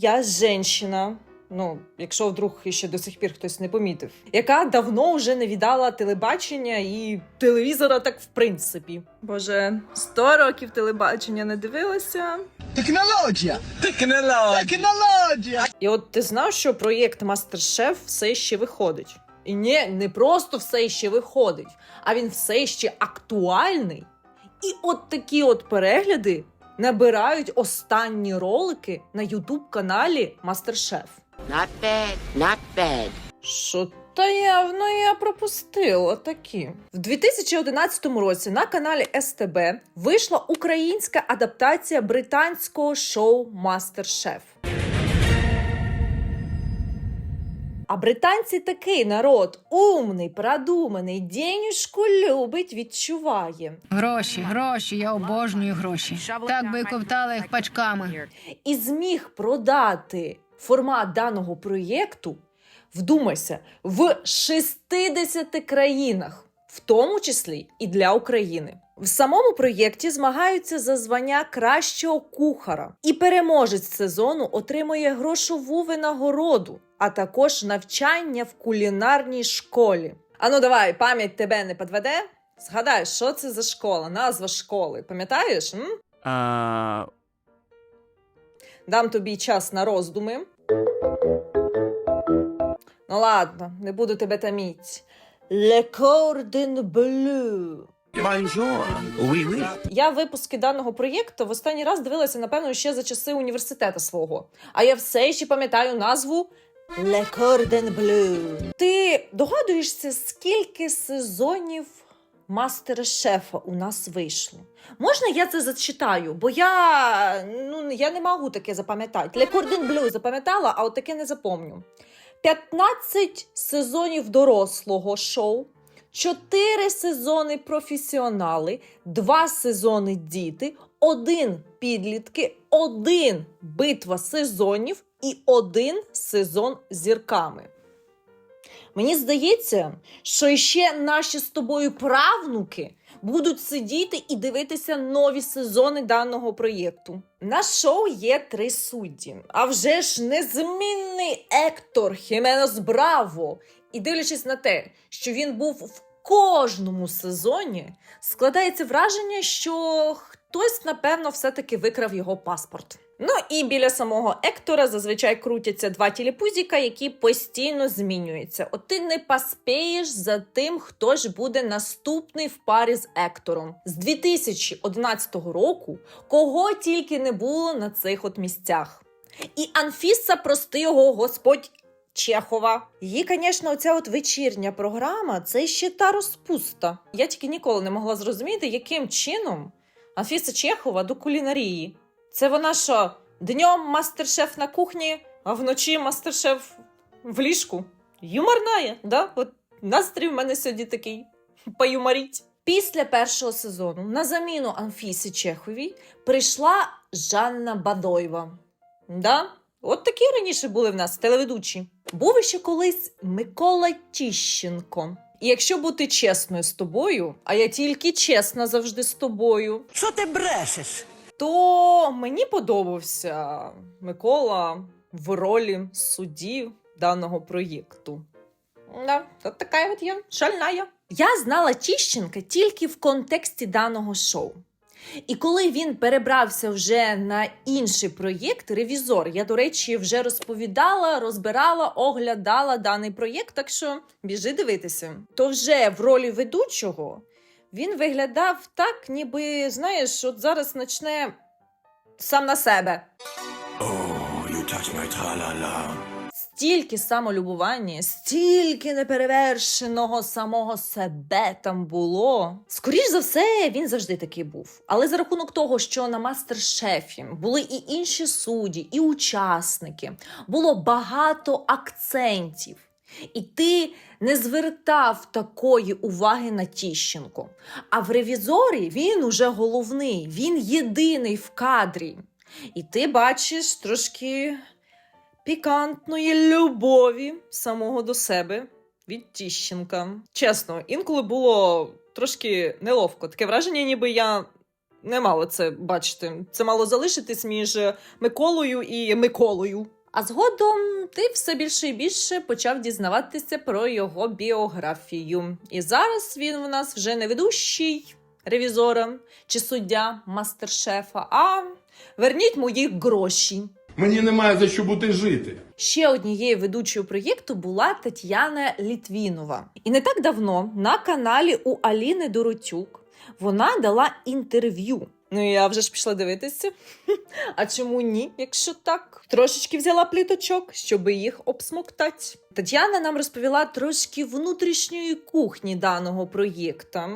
Я женщина. Ну, якщо вдруг ще до сих пір хтось не помітив, яка давно вже не віддала телебачення і телевізора, так в принципі. Боже, 100 років телебачення не дивилася. Технологія! Технологія! Технологія! І от ти знав, що проєкт Мастер-Шеф все ще виходить. І ні, не просто все ще виходить, а він все ще актуальний. І от такі от перегляди набирають останні ролики на Ютуб каналі Мастершеф. Not bad, not bad. Що та явно я пропустила такі. В 2011 році на каналі СТБ вийшла українська адаптація британського шоу Мастер-Шеф. А британці такий народ умний, продуманий, денюжку любить, відчуває. Гроші, гроші, я обожнюю гроші. Так би ковтали їх пачками. і зміг продати формат даного проєкту, вдумайся, в 60 країнах, в тому числі і для України. В самому проєкті змагаються за звання кращого кухара, і переможець сезону отримує грошову винагороду, а також навчання в кулінарній школі. Ану, давай, пам'ять тебе не підведе. Згадай, що це за школа, назва школи. Пам'ятаєш? М? А, Дам тобі час на роздуми. Ну ладно, не буду тебе таміть. Le Cordon Bleu. Я випуски даного проєкту в останній раз дивилася, напевно, ще за часи університету свого. А я все ще пам'ятаю назву Le Cordon Bleu. Ти догадуєшся, скільки сезонів мастер-шефа у нас вийшло? Можна я це зачитаю? Бо я, ну, я не можу таке запам'ятати. Le Cordon Bleu запам'ятала, а от таке не запомню. 15 сезонів дорослого шоу, 4 сезони професіонали, два сезони діти, один підлітки, один битва сезонів і один сезон зірками. Мені здається, що ще наші з тобою правнуки будуть сидіти і дивитися нові сезони даного проєкту. На шоу є три судді, а вже ж незмінний Ектор Хіменос Браво. І дивлячись на те, що він був в кожному сезоні, складається враження, що хтось, напевно, все-таки викрав його паспорт. Ну і біля самого Ектора зазвичай крутяться два тілепузіка, які постійно змінюються. От ти не поспієш за тим, хто ж буде наступний в парі з Ектором. З 2011 року кого тільки не було на цих от місцях. І Анфіса, прости його, господь. Чехова. Її, звісно, оця от вечірня програма це ще та розпуста. Я тільки ніколи не могла зрозуміти, яким чином Анфіса Чехова до кулінарії. Це вона що, днем мастер-шеф на кухні, а вночі мастер-шеф в ліжку? Юморна, да? От настрій в мене сьогодні такий поюморіть. Після першого сезону на заміну Анфісі Чеховій прийшла Жанна Бадоєва. Да? От такі раніше були в нас телеведучі. Був ще колись Микола Тіщенко. І якщо бути чесною з тобою, а я тільки чесна завжди з тобою, Що ти брешеш? То мені подобався Микола в ролі судді даного проєкту. Да, от така от я. Я знала Тіщенка тільки в контексті даного шоу. І коли він перебрався вже на інший проєкт, ревізор, я, до речі, вже розповідала, розбирала, оглядала даний проєкт, так що біжи дивитися. То вже в ролі ведучого він виглядав так, ніби, знаєш, от зараз почне сам на себе. Oh, you touch my tra-la-la. Стільки самолюбування, стільки неперевершеного самого себе там було. Скоріш за все, він завжди такий був. Але за рахунок того, що на мастер-шефі були і інші судді, і учасники, було багато акцентів. І ти не звертав такої уваги на Тіщенко. А в ревізорі він уже головний, він єдиний в кадрі. І ти бачиш трошки пікантної любові самого до себе від Тіщенка. Чесно, інколи було трошки неловко. Таке враження, ніби я не мало це бачити. Це мало залишитись між Миколою і Миколою. А згодом ти все більше і більше почав дізнаватися про його біографію. І зараз він в нас вже не ведущий ревізора чи суддя мастер-шефа, а верніть мої гроші. Мені немає за що бути жити. Ще однією ведучою проєкту була Тетяна Літвінова. І не так давно на каналі у Аліни Доротюк вона дала інтерв'ю. Ну я вже ж пішла дивитися. А чому ні, якщо так? Трошечки взяла пліточок, щоб їх обсмоктати. Тетяна нам розповіла трошки внутрішньої кухні даного проєкта,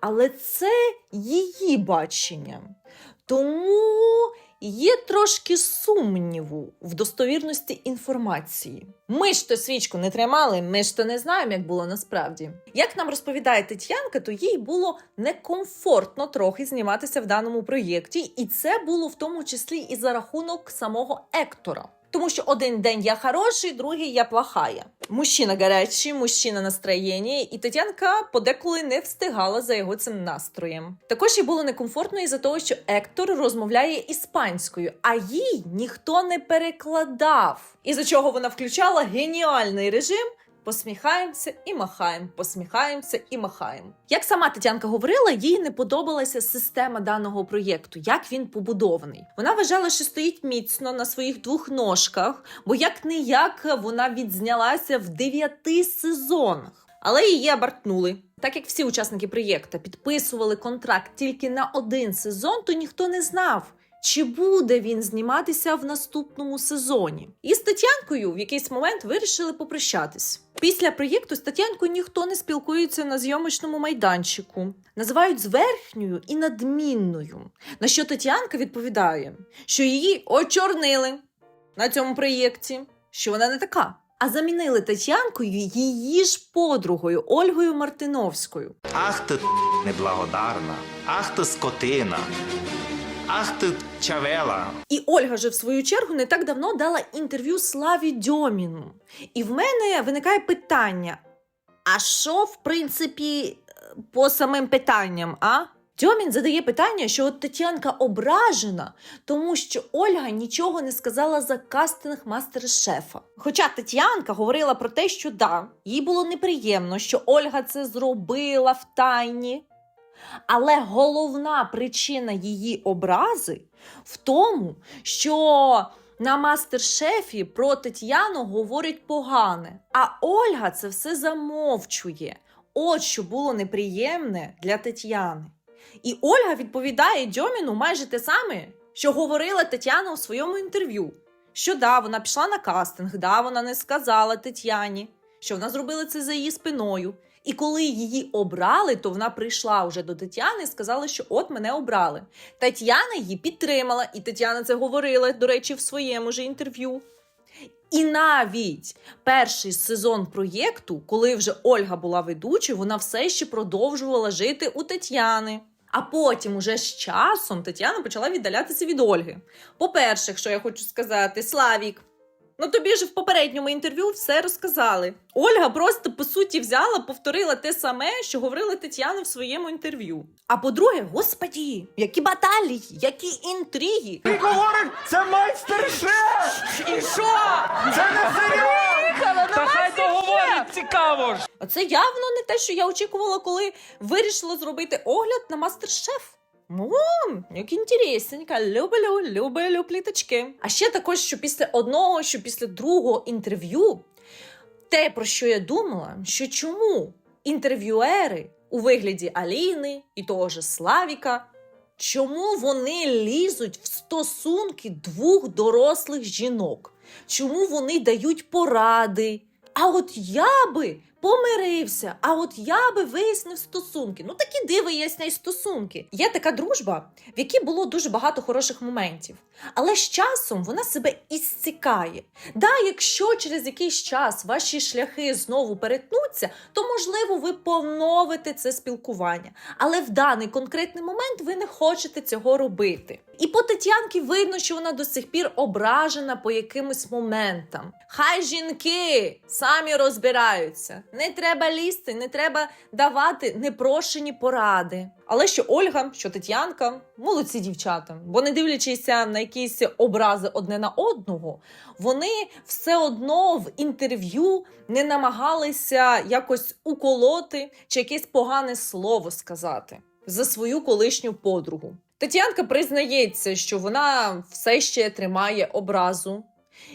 але це її бачення. Тому є трошки сумніву в достовірності інформації. Ми ж то свічку не тримали, ми ж то не знаємо, як було насправді. Як нам розповідає Тетянка, то їй було некомфортно трохи зніматися в даному проєкті, і це було в тому числі і за рахунок самого Ектора. Тому що один день я хороший, другий я плохая. Мужчина гарячий, мужчина настроєння, і Тетянка подеколи не встигала за його цим настроєм. Також їй було некомфортно із-за того, що Ектор розмовляє іспанською, а їй ніхто не перекладав. Із-за чого вона включала геніальний режим. Посміхаємося і махаємо, посміхаємося і махаємо. Як сама Тетянка говорила, їй не подобалася система даного проєкту, як він побудований. Вона вважала, що стоїть міцно на своїх двох ножках, бо як не як вона відзнялася в дев'яти сезонах. Але її абортнули. Так як всі учасники проєкту підписували контракт тільки на один сезон, то ніхто не знав. Чи буде він зніматися в наступному сезоні? І з Тетянкою в якийсь момент вирішили попрощатись. Після проєкту з Тетянкою ніхто не спілкується на зйомочному майданчику. Називають зверхньою і надмінною. На що Тетянка відповідає, що її очорнили на цьому проєкті, що вона не така. А замінили Тетянкою її ж подругою Ольгою Мартиновською. Ах ти неблагодарна, ах ти скотина, ах чавела. І Ольга же в свою чергу не так давно дала інтерв'ю Славі Дьоміну. І в мене виникає питання: а що, в принципі, по самим питанням, а? Дьомін задає питання, що от Тетянка ображена, тому що Ольга нічого не сказала за кастинг мастер-шефа. Хоча Тетянка говорила про те, що да, їй було неприємно, що Ольга це зробила в тайні. Але головна причина її образи в тому, що на мастер-шефі про Тетяну говорять погане, а Ольга це все замовчує. От що було неприємне для Тетяни. І Ольга відповідає Дьоміну майже те саме, що говорила Тетяна у своєму інтерв'ю. Що да, вона пішла на кастинг, да, вона не сказала Тетяні, що вона зробила це за її спиною. І коли її обрали, то вона прийшла вже до Тетяни і сказала, що от мене обрали. Тетяна її підтримала, і Тетяна це говорила, до речі, в своєму ж інтерв'ю. І навіть перший сезон проєкту, коли вже Ольга була ведучою, вона все ще продовжувала жити у Тетяни. А потім, уже з часом, Тетяна почала віддалятися від Ольги. По-перше, що я хочу сказати, Славік, ну тобі ж в попередньому інтерв'ю все розказали. Ольга просто по суті взяла, повторила те саме, що говорила Тетяна в своєму інтерв'ю. А по-друге, господі, які баталії, які інтриги. Ти говориш, це майстер-шеф! І що? Це не серіал! Та хай то говорить, цікаво ж. А це явно не те, що я очікувала, коли вирішила зробити огляд на мастер-шеф. Ну, як інтересненько, люблю, люблю пліточки. А ще також, що після одного, що після другого інтерв'ю, те, про що я думала, що чому інтерв'юери у вигляді Аліни і того ж Славіка, чому вони лізуть в стосунки двох дорослих жінок? Чому вони дають поради? А от я би помирився, а от я би вияснив стосунки. Ну такі диви виясняй стосунки. Є така дружба, в якій було дуже багато хороших моментів. Але з часом вона себе ісцікає. Да, якщо через якийсь час ваші шляхи знову перетнуться, то можливо ви поновите це спілкування. Але в даний конкретний момент ви не хочете цього робити. І по Тетянки видно, що вона до сих пір ображена по якимось моментам. Хай жінки самі розбираються. Не треба лізти, не треба давати непрошені поради. Але що Ольга, що Тетянка, молодці дівчата, бо не дивлячись на якісь образи одне на одного, вони все одно в інтерв'ю не намагалися якось уколоти чи якесь погане слово сказати за свою колишню подругу. Тетянка признається, що вона все ще тримає образу,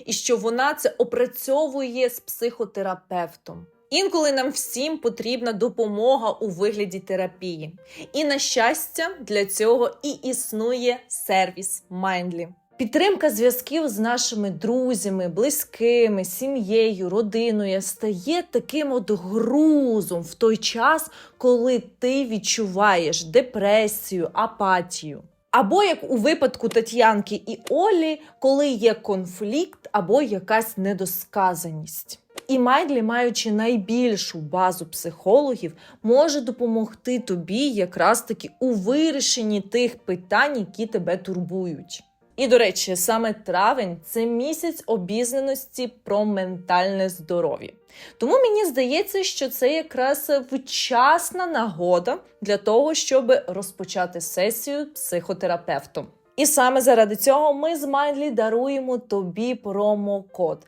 і що вона це опрацьовує з психотерапевтом. Інколи нам всім потрібна допомога у вигляді терапії. І на щастя, для цього і існує сервіс Mindly. Підтримка зв'язків з нашими друзями, близькими, сім'єю, родиною стає таким от грузом в той час, коли ти відчуваєш депресію, апатію. Або як у випадку Тетянки і Олі, коли є конфлікт або якась недосказаність. І Майдлі, маючи найбільшу базу психологів, може допомогти тобі якраз таки у вирішенні тих питань, які тебе турбують. І до речі, саме травень це місяць обізнаності про ментальне здоров'я. Тому мені здається, що це якраз вчасна нагода для того, щоб розпочати сесію психотерапевтом. І саме заради цього ми з Майдлі даруємо тобі промокод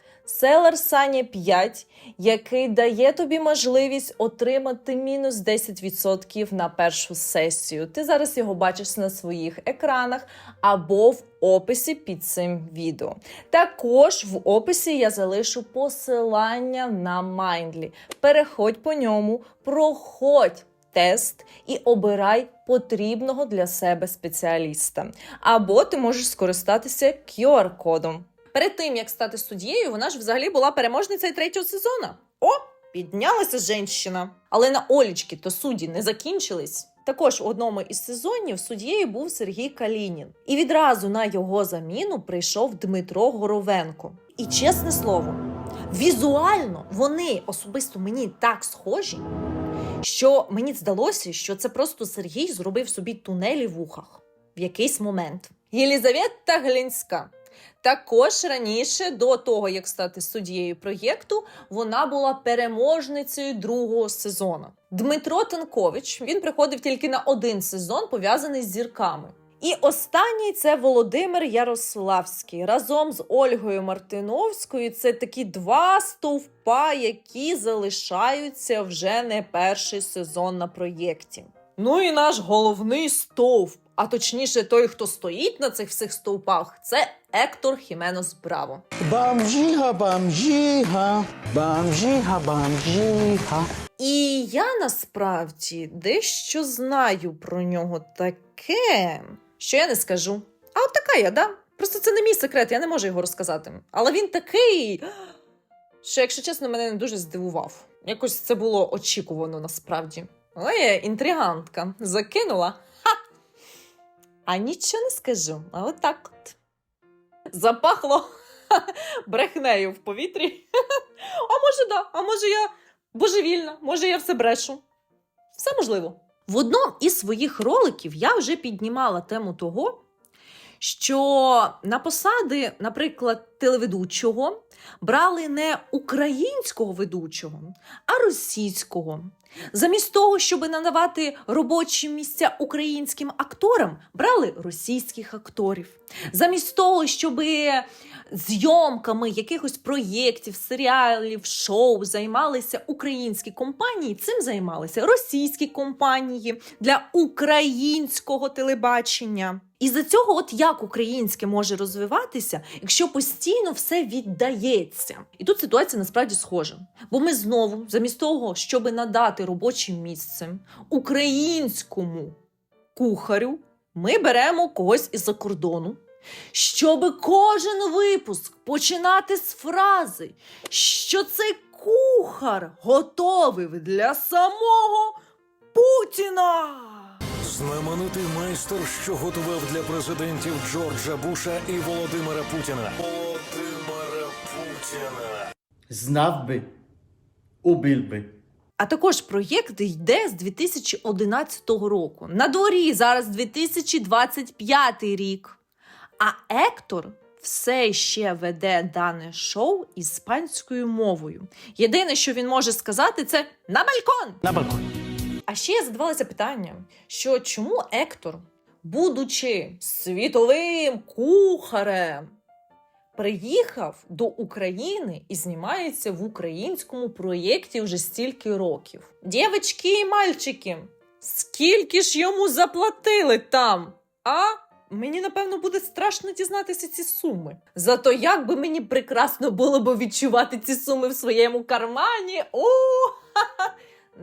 Саня 5, який дає тобі можливість отримати мінус 10% на першу сесію. Ти зараз його бачиш на своїх екранах або в описі під цим відео. Також в описі я залишу посилання на Mindly. Переходь по ньому, проходь тест і обирай потрібного для себе спеціаліста. Або ти можеш скористатися QR-кодом. Перед тим як стати суддєю, вона ж взагалі була переможницею третього сезону. О, піднялася женщина. Але на Олічки то судді не закінчились. Також у одному із сезонів суддєю був Сергій Калінін, і відразу на його заміну прийшов Дмитро Горовенко. І чесне слово, візуально вони особисто мені так схожі, що мені здалося, що це просто Сергій зробив собі тунелі в ухах в якийсь момент. Єлізавета Глінська. Також раніше, до того як стати суддєю проєкту, вона була переможницею другого сезону. Дмитро Танкович він приходив тільки на один сезон, пов'язаний з зірками. І останній це Володимир Ярославський разом з Ольгою Мартиновською. Це такі два стовпа, які залишаються вже не перший сезон на проєкті. Ну і наш головний стовп, а точніше, той, хто стоїть на цих всіх стовпах, це Ектор Хіменос Браво. Бамжіга, бамжіга, бамжіга, бамжіга. І я насправді дещо знаю про нього таке, що я не скажу. А от така я, да? Просто це не мій секрет, я не можу його розказати. Але він такий, що, якщо чесно, мене не дуже здивував. Якось це було очікувано насправді. Але я інтригантка закинула. Ха! А нічого не скажу. А отак от. Запахло брехнею в повітрі. А може, да, а може я божевільна, може я все брешу. Все можливо. В одному із своїх роликів я вже піднімала тему того, що на посади, наприклад, телеведучого брали не українського ведучого, а російського. Замість того, щоб надавати робочі місця українським акторам, брали російських акторів. Замість того, щоб зйомками якихось проєктів, серіалів, шоу займалися українські компанії, цим займалися російські компанії для українського телебачення. І за цього, от як українське може розвиватися, якщо постійно все віддається. І тут ситуація насправді схожа. Бо ми знову, замість того, щоб надати робоче місце українському кухарю, ми беремо когось із-за кордону, щоб кожен випуск починати з фрази, що цей кухар готовий для самого Путіна. Знаменитий майстер, що готував для президентів Джорджа Буша і Володимира Путіна. Володимира Путіна. Знав би, убив би. А також проєкт йде з 2011 року. На дворі зараз 2025 рік. А Ектор все ще веде дане шоу іспанською мовою. Єдине, що він може сказати, це на балкон. На балкон. А ще я задавалася питанням, що чому Ектор, будучи світовим кухарем, приїхав до України і знімається в українському проєкті вже стільки років. Дівчатки і мальчики, скільки ж йому заплатили там? А? Мені напевно буде страшно дізнатися ці суми. Зато як би мені прекрасно було б відчувати ці суми в своєму кармані. О! ха-ха.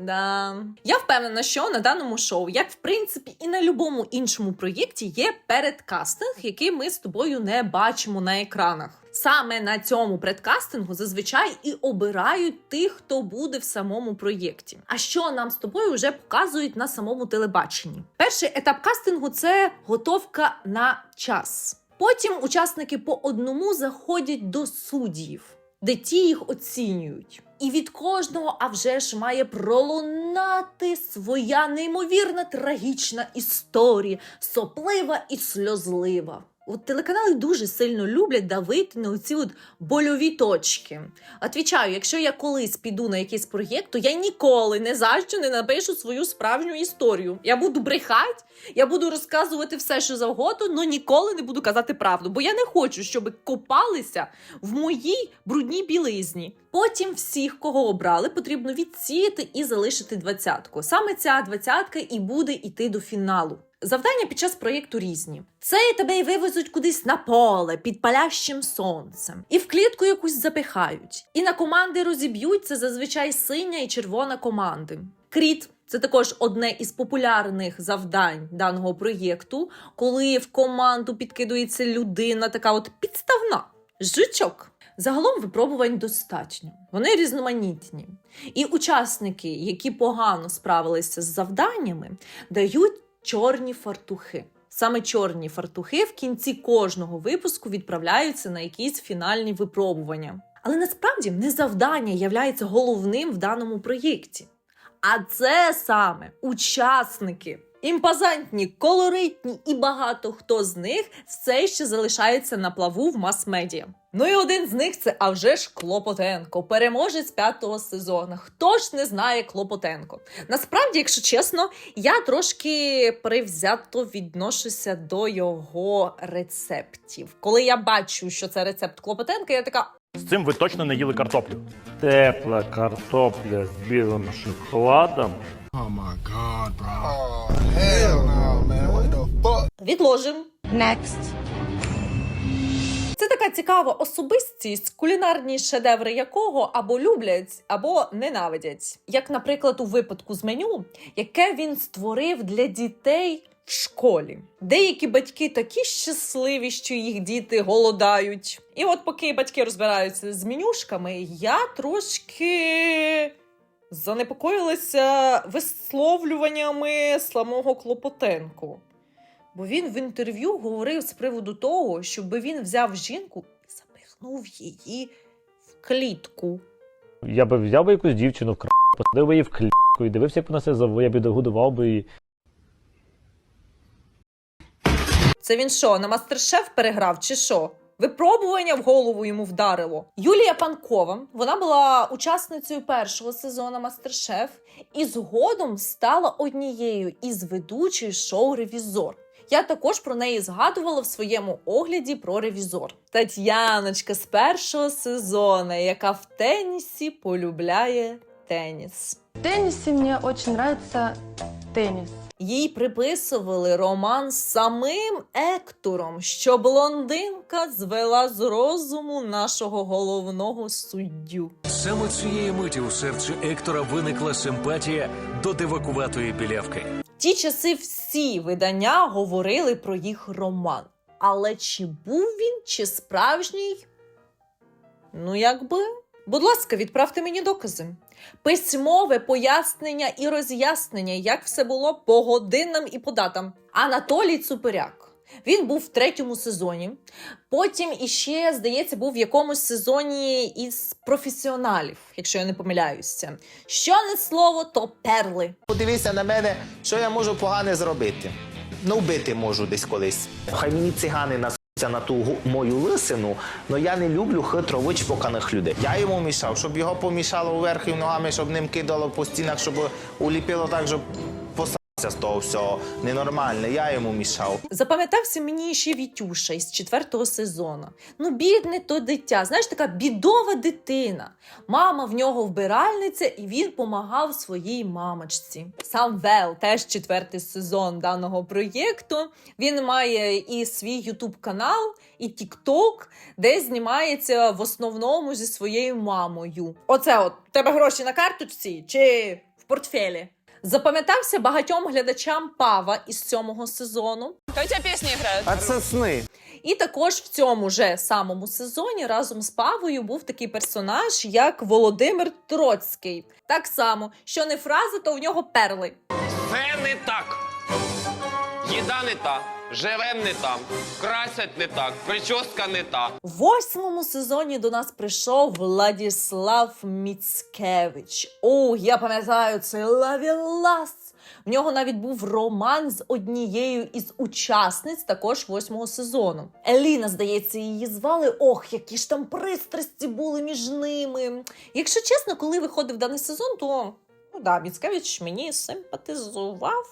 Да. Я впевнена, що на даному шоу, як в принципі і на будь-якому іншому проєкті, є передкастинг, який ми з тобою не бачимо на екранах. Саме на цьому предкастингу зазвичай і обирають тих, хто буде в самому проєкті. А що нам з тобою вже показують на самому телебаченні? Перший етап кастингу це готовка на час. Потім учасники по одному заходять до суддів, де ті їх оцінюють. І від кожного, а вже ж має пролунати своя неймовірна трагічна історія, соплива і сльозлива. От телеканали дуже сильно люблять давити на оці от больові точки. Отвічаю, якщо я колись піду на якийсь проєкт, то я ніколи не за що не напишу свою справжню історію. Я буду брехати, я буду розказувати все, що завгодно, але ніколи не буду казати правду, бо я не хочу, щоб копалися в моїй брудній білизні. Потім всіх, кого обрали, потрібно відсіяти і залишити двадцятку. Саме ця двадцятка і буде йти до фіналу. Завдання під час проєкту різні. Це тебе й вивезуть кудись на поле під палящим сонцем, і в клітку якусь запихають. І на команди розіб'ють це зазвичай синя і червона команди. Кріт це також одне із популярних завдань даного проєкту, коли в команду підкидується людина, така от підставна жучок. Загалом випробувань достатньо. Вони різноманітні. І учасники, які погано справилися з завданнями, дають чорні фартухи. Саме чорні фартухи в кінці кожного випуску відправляються на якісь фінальні випробування. Але насправді не завдання являється головним в даному проєкті. А це саме учасники. Імпозантні, колоритні і багато хто з них все ще залишається на плаву в мас-медіа. Ну і один з них це а вже ж Клопотенко, переможець п'ятого сезону. Хто ж не знає Клопотенко? Насправді, якщо чесно, я трошки привзято відношуся до його рецептів. Коли я бачу, що це рецепт Клопотенка, я така. З цим ви точно не їли картоплю. Тепла картопля з білим шоколадом. Відложим. Next. Це така цікава особистість, кулінарні шедеври якого або люблять, або ненавидять. Як, наприклад, у випадку з меню, яке він створив для дітей в школі. Деякі батьки такі щасливі, що їх діти голодають. І от поки батьки розбираються з менюшками, я трошки занепокоїлася висловлюваннями самого Клопотенко. Бо він в інтерв'ю говорив з приводу того, щоб він взяв жінку і запихнув її в клітку. Я би взяв би якусь дівчину в кр... посадив би її в клітку і дивився, як вона себе зове, я б годував би її. Це він що, на мастер-шеф переграв чи що? Випробування в голову йому вдарило. Юлія Панкова вона була учасницею першого сезону Мастер-шеф і згодом стала однією із ведучих шоу Ревізор. Я також про неї згадувала в своєму огляді про ревізор. Тетяночка з першого сезону, яка в тенісі полюбляє теніс. В теннисе мне очень нравится теннис. Їй приписували роман з самим Ектором, що блондинка звела з розуму нашого головного суддю. Саме цієї миті у серці Ектора виникла симпатія до дивакуватої білявки. Ті часи всі видання говорили про їх роман. Але чи був він, чи справжній? Ну, якби. Будь ласка, відправте мені докази. Письмове пояснення і роз'яснення, як все було по годинам і по датам. Анатолій Цуперяк. Він був в третьому сезоні. Потім іще, здається, був в якомусь сезоні із професіоналів, якщо я не помиляюся. Що не слово, то перли. Подивися на мене, що я можу погане зробити. Ну, вбити можу десь колись. Хай мені цигани насуться на ту мою лисину, але я не люблю хитро вичпоканих людей. Я йому мішав, щоб його помішало вверх і ногами, щоб ним кидало по стінах, щоб уліпило так, щоб посрався з того всього. Ненормальне, я йому мішав. Запам'ятався мені ще Вітюша із четвертого сезону. Ну, бідне то дитя, знаєш, така бідова дитина. Мама в нього вбиральниця, і він помагав своїй мамочці. Сам Вел, теж четвертий сезон даного проєкту. Він має і свій Ютуб канал, і Тікток, де знімається в основному зі своєю мамою. Оце от тебе гроші на карточці чи в портфелі. Запам'ятався багатьом глядачам Пава із сьомого сезону. Та у тебе пісні грають. А це сни. І також в цьому же самому сезоні разом з Павою був такий персонаж, як Володимир Троцький. Так само, що не фраза, то в нього перли. Це не так. Їда не та, живем не там, красять не так, прическа не та. В восьмому сезоні до нас прийшов Владіслав Міцкевич. О, я пам'ятаю цей лавілас. В нього навіть був роман з однією із учасниць також восьмого сезону. Еліна, здається, її звали. Ох, які ж там пристрасті були між ними. Якщо чесно, коли виходив даний сезон, то ну да, Міцкевич мені симпатизував,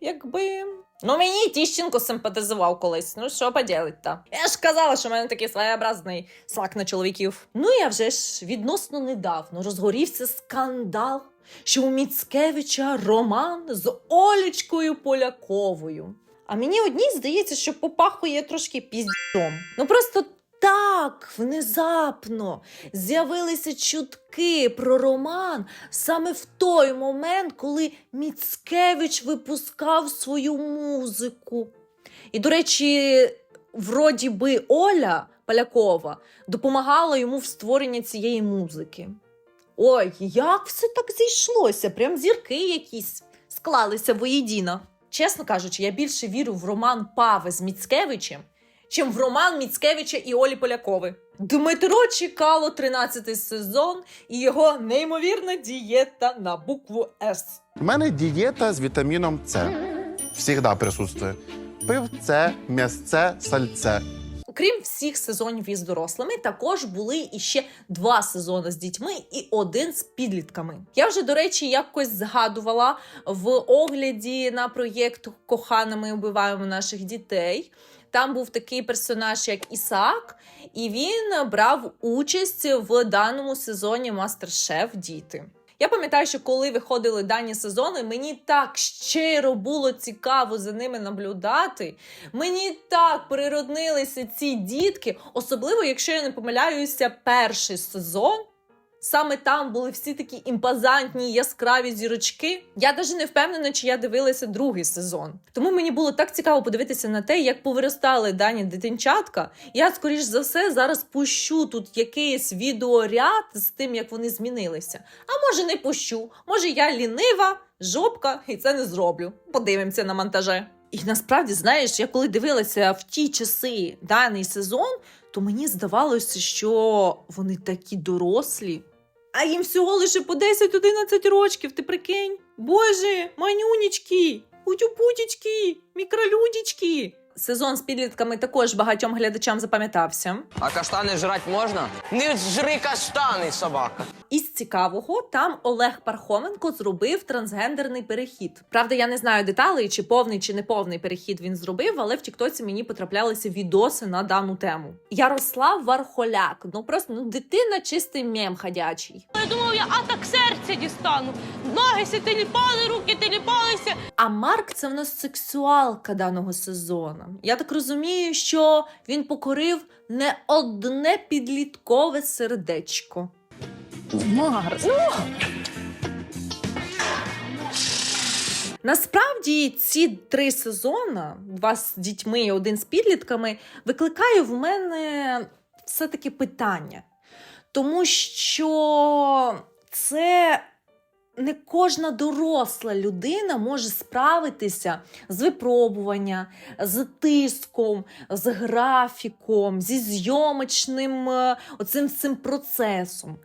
якби. Ну, мені Тіщенко симпатизував колись. Ну, що поділить та Я ж казала, що в мене такий своєобразний смак на чоловіків. Ну, я вже ж відносно недавно розгорівся скандал, що у Міцкевича роман з Олічкою Поляковою. А мені одній здається, що попахує трошки піздом. Ну просто так внезапно з'явилися чутки про роман саме в той момент, коли Міцкевич випускав свою музику. І, до речі, вроді би Оля Полякова допомагала йому в створенні цієї музики. Ой, як все так зійшлося? Прям зірки якісь склалися воєдіно. Чесно кажучи, я більше вірю в роман Пави з Міцкевичем, чим в роман Міцкевича і Олі Полякови. Дмитро чекало 13-й сезон і його неймовірна дієта на букву С. У мене дієта з вітаміном С. Всігда присутствує. Пивце, м'ясце, сальце. Окрім всіх сезонів із дорослими, також були іще два сезони з дітьми і один з підлітками. Я вже, до речі, якось згадувала в огляді на проєкт Кохана, ми вбиваємо наших дітей. Там був такий персонаж, як Ісаак, і він брав участь в даному сезоні Мастер-Шеф Діти. Я пам'ятаю, що коли виходили дані сезони, мені так щиро було цікаво за ними наблюдати. Мені так природнилися ці дітки, особливо, якщо я не помиляюся, перший сезон. Саме там були всі такі імпозантні яскраві зірочки. Я навіть не впевнена, чи я дивилася другий сезон. Тому мені було так цікаво подивитися на те, як повиростали дані дитинчатка. Я, скоріш за все, зараз пущу тут якийсь відеоряд з тим, як вони змінилися. А може, не пущу. Може, я лінива, жопка, і це не зроблю. Подивимося на монтаже. І насправді, знаєш, я коли дивилася в ті часи даний сезон, то мені здавалося, що вони такі дорослі. А їм всього лише по 10-11 рочків, ти прикинь? Боже, манюнічки, утюпутічки, мікролюдічки. Сезон з підлітками також багатьом глядачам запам'ятався. А каштани жрати можна? Не жри каштани, собака. Із цікавого там Олег Пархоменко зробив трансгендерний перехід. Правда, я не знаю деталей, чи повний чи не повний перехід він зробив, але в Тіктоці мені потраплялися відоси на дану тему. Ярослав Вархоляк, ну просто ну дитина чистий мем ходячий. Я думав, я а так серце дістану. Ноги си теліпали, руки теліпалися. А Марк це в нас сексуалка даного сезону. Я так розумію, що він покорив не одне підліткове сердечко. Марс. Насправді ці три сезони, два з дітьми і один з підлітками, викликає в мене все-таки питання. Тому що це не кожна доросла людина може справитися з випробування, з тиском, з графіком, зі зйомочним е, оцим цим процесом.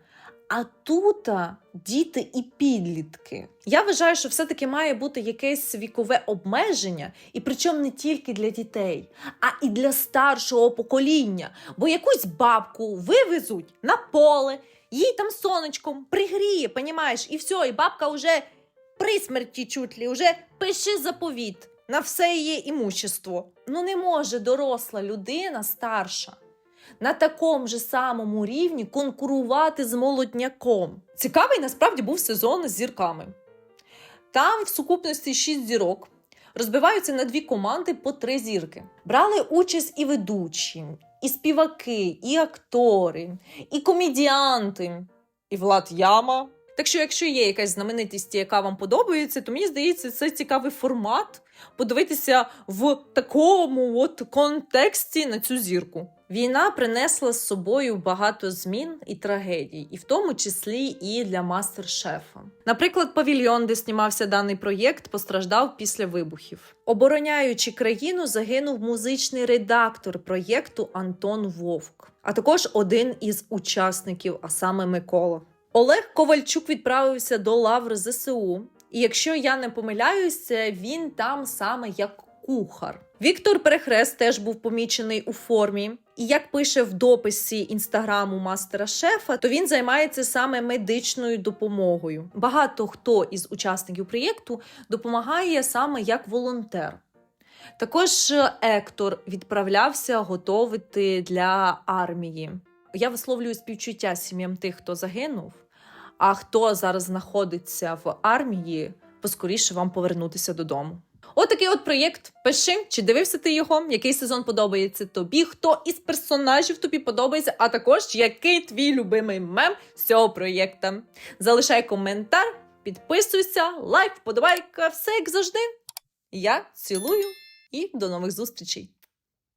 А тут діти і підлітки. Я вважаю, що все-таки має бути якесь вікове обмеження, і причому не тільки для дітей, а і для старшого покоління. Бо якусь бабку вивезуть на поле, їй там сонечком пригріє, понімаєш, і все, і бабка вже при смерті чуть ли, вже пише заповіт на все її імущество. Ну не може доросла людина старша на такому же самому рівні конкурувати з молодняком. Цікавий насправді був сезон з зірками. Там в сукупності 6 зірок розбиваються на дві команди по три зірки. Брали участь і ведучі, і співаки, і актори, і комедіанти, і Влад Яма. Так що, якщо є якась знаменитість, яка вам подобається, то мені здається, це цікавий формат подивитися в такому от контексті на цю зірку. Війна принесла з собою багато змін і трагедій, і в тому числі і для мастер-шефа. Наприклад, павільйон, де знімався даний проєкт, постраждав після вибухів. Обороняючи країну, загинув музичний редактор проєкту Антон Вовк, а також один із учасників, а саме Микола. Олег Ковальчук відправився до лавр ЗСУ, і якщо я не помиляюся, він там саме як кухар. Віктор Перехрест теж був помічений у формі. І як пише в дописі інстаграму мастера шефа, то він займається саме медичною допомогою. Багато хто із учасників проєкту допомагає саме як волонтер. Також е, Ектор відправлявся готовити для армії. Я висловлюю співчуття сім'ям тих, хто загинув. А хто зараз знаходиться в армії, поскоріше вам повернутися додому. Отакий от проєкт. Пиши, чи дивився ти його, який сезон подобається тобі, хто із персонажів тобі подобається, а також який твій любимий мем з цього проєкта. Залишай коментар, підписуйся, лайк, вподобайка, все як завжди. Я цілую і до нових зустрічей!